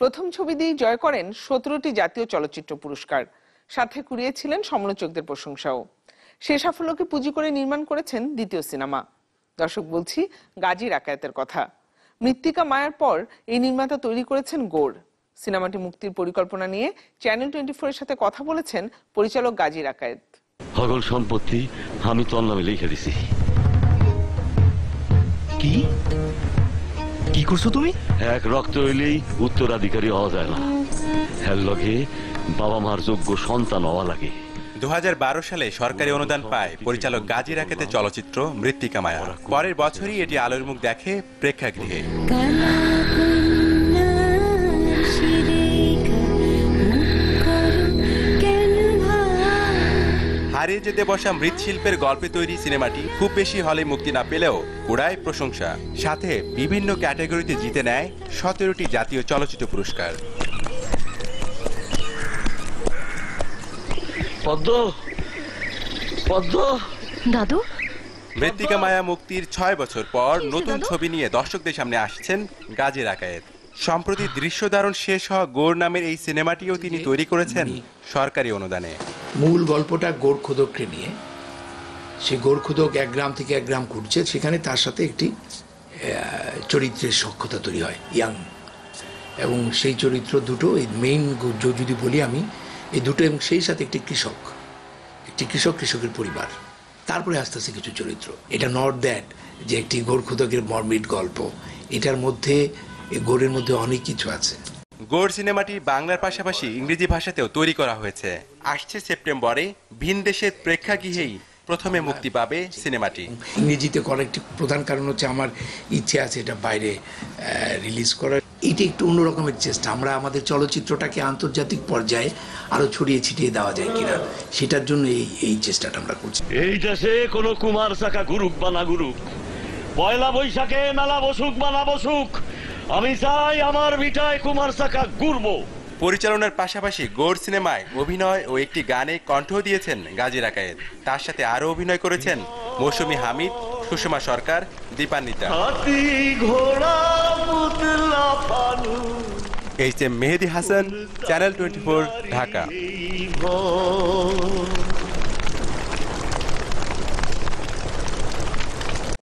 প্রথম ছবি দিয়েই জয় করেন সতেরোটি জাতীয় চলচ্চিত্র পুরস্কার। সাথে কুড়িয়েছিলেন সমালোচকদের প্রশংসাও। সে সাফল্যকে পুঁজি করে নির্মাণ করেছেন দ্বিতীয় সিনেমা। দর্শক বলছি গাজী রাকায়েতের কথা। মৃত্তিকা মায়ার পর এই নির্মাতা তৈরি করেছেন গোড় সিনেমাটি মুক্তির পরিকল্পনা নিয়ে চ্যানেল টোয়েন্টি এর সাথে কথা বলেছেন পরিচালক গাজী রাকায়েত সকল সম্পত্তি আমি তোর নামে লিখে দিছি। কি? করছ তুমি? এক রক্ত হইলেই উত্তরাধিকারী হওয়া যায় না। এর লগে বাবা মার যোগ্য সন্তান হওয়া লাগে। দু হাজার বারো সালে সরকারি অনুদান পায় পরিচালক গাজী রাকেতে চলচ্চিত্র মৃত্তিকা মায়া। পরের বছরই এটি আলোর মুখ দেখে প্রেক্ষাগৃহে। হারিয়ে যেতে বসা মৃৎশিল্পের গল্পে তৈরি সিনেমাটি খুব বেশি হলে মুক্তি না পেলেও কুড়ায় প্রশংসা। সাথে বিভিন্ন ক্যাটাগরিতে জিতে নেয় সতেরোটি জাতীয় চলচ্চিত্র পুরস্কার। পদ্ম! পদ্ম! দাদু? মৃত্তিকা মায়া মুক্তির ছয় বছর পর নতুন ছবি নিয়ে দর্শকদের সামনে আসছেন গাজী রাকায়েত সম্প্রতি দৃশ্যধারণ শেষ হওয়া গোর নামের এই সিনেমাটিও তিনি তৈরি করেছেন সরকারি অনুদানে। মূল গল্পটা গোরখোদককে নিয়ে। সে গোরখোদক এক গ্রাম থেকে এক গ্রাম ঘুরছে, সেখানে তার সাথে একটি চরিত্রের সক্ষতা তৈরি হয়, ইয়াং। এবং সেই চরিত্র দুটো, এই মেইন যদি বলি আমি, এই দুটো এবং সেই সাথে একটি কৃষক। একটি কৃষক, কৃষকের পরিবার। তারপরে আস্তে আস্তে কিছু চরিত্র। এটা নট দ্যাট যে একটি গোরখোদকের মর্মিট গল্প। এটার মধ্যে গোরের মধ্যে অনেক কিছু আছে। গোর সিনেমাটি বাংলার পাশাপাশি ইংরেজি ভাষাতেও তৈরি করা হয়েছে। আসছে সেপ্টেম্বরে ভিন দেশের প্রেক্ষাগৃহেই প্রথমে মুক্তি পাবে সিনেমাটি। ইংরেজিতে করার একটি প্রধান কারণ হচ্ছে আমার ইচ্ছে আছে এটা বাইরে রিলিজ করার। এটা একটু অন্যরকমের চেষ্টা। আমরা আমাদের চলচ্চিত্রটাকে আন্তর্জাতিক পর্যায়ে আরও ছড়িয়ে ছিটিয়ে দেওয়া যায় কিনা সেটার জন্য এই এই চেষ্টাটা আমরা করছি। এই দেশে কোনো কুমার চাকা গুরুক বা না গুরুক পয়লা বৈশাখে মেলা বসুক বা না বসুক আমি চাই আমার ভিটায় কুমার চাকা ঘুরবো পরিচালনার পাশাপাশি গোর সিনেমায় অভিনয় ও একটি গানে কণ্ঠ দিয়েছেন গাজী রাকায়েত তার সাথে আরও অভিনয় করেছেন Mousumi Hamid Sushma Sarkar Dipanwita. H M Mehedi Hasan channel twenty Dhaka.